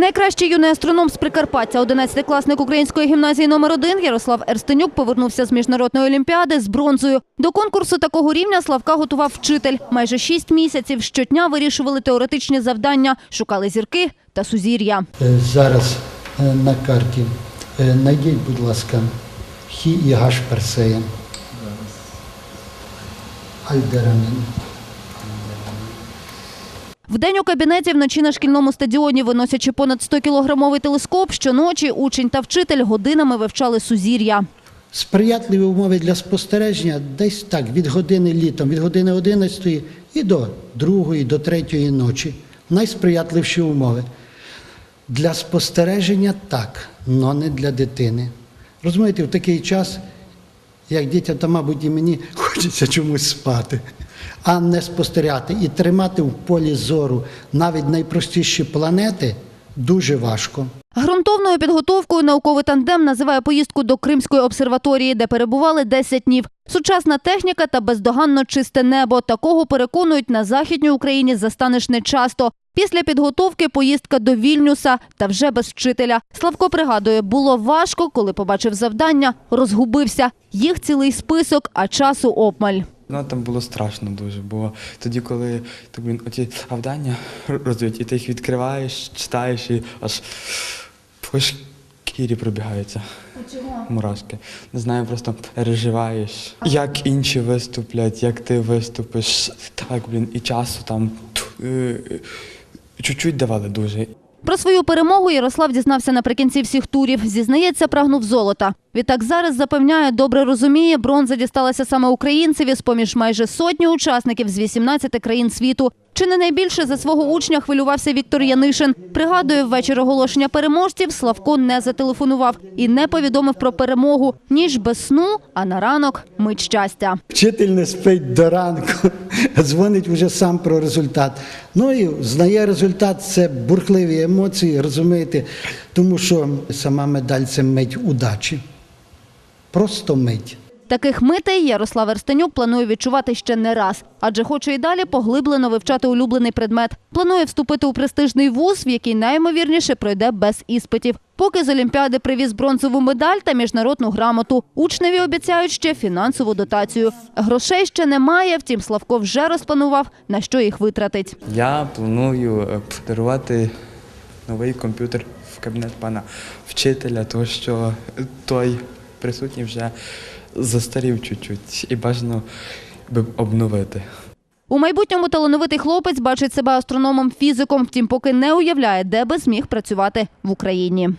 Найкращий юний астроном з Прикарпаття, 11-класник української гімназії номер 1 Ярослав Ерстенюк повернувся з міжнародної олімпіади з бронзою. До конкурсу такого рівня Славка готував вчитель. Майже шість місяців щодня вирішували теоретичні завдання, шукали зірки та сузір'я. Е, Зараз е, на карті е, знайдіть, будь ласка, Хі і Гаш Персея. Альдерамін. Вдень у кабінеті, вночі на шкільному стадіоні, виносячи понад 100-кілограмовий телескоп, щоночі учень та вчитель годинами вивчали сузір'я. Сприятливі умови для спостереження десь так, від години літом, від години 11 і до 2, до 3 ночі. Найсприятливіші умови. Для спостереження так, але не для дитини. Розумієте, в такий час, як дітям, то, мабуть, і мені хочеться чомусь спати, а не спостерігати і тримати в полі зору навіть найпростіші планети дуже важко. Грунтовною підготовкою науковий тандем називає поїздку до Кримської обсерваторії, де перебували 10 днів. Сучасна техніка та бездоганно чисте небо. Такого переконують на західній Україні застанеш нечасто. Після підготовки поїздка до Вільнюса та вже без вчителя. Славко пригадує, було важко, коли побачив завдання, розгубився. Їх цілий список, а часу обмаль. Ну, там було страшно дуже, бо тоді, коли так, блін, оці завдання роздають, і ти їх відкриваєш, читаєш і аж по шкірі пробігаються. Мурашки. Не знаю, просто переживаєш, як інші виступлять, як ти виступиш. Так, блін, і часу там е, чуть-чуть давали дуже. Про свою перемогу Ярослав дізнався наприкінці всіх турів. Зізнається, прагнув золота. Відтак зараз запевняє, добре розуміє, бронза дісталася саме українцеві з-поміж майже сотні учасників з 18 країн світу. Чи не найбільше за свого учня хвилювався Віктор Янишин. Пригадує, ввечері оголошення переможців Славко не зателефонував і не повідомив про перемогу. Ніж без сну, а на ранок мить щастя. Вчитель не спить до ранку, дзвонить вже сам про результат. Ну і знає результат, це бурхливі емоції, розумієте, тому що сама медаль це мить удачі. Просто мить. Таких митей Ярослав Ерстенюк планує відчувати ще не раз, адже хоче і далі поглиблено вивчати улюблений предмет. Планує вступити у престижний вуз, в який найімовірніше пройде без іспитів. Поки з Олімпіади привіз бронзову медаль та міжнародну грамоту. Учневі обіцяють ще фінансову дотацію. Грошей ще немає, втім Славко вже розпланував, на що їх витратить. Я планую е, подарувати новий комп'ютер в кабінет пана вчителя, тому що той присутній вже застарів чуть-чуть і бажано би обновити. У майбутньому талановитий хлопець бачить себе астрономом-фізиком, втім поки не уявляє, де би зміг працювати в Україні.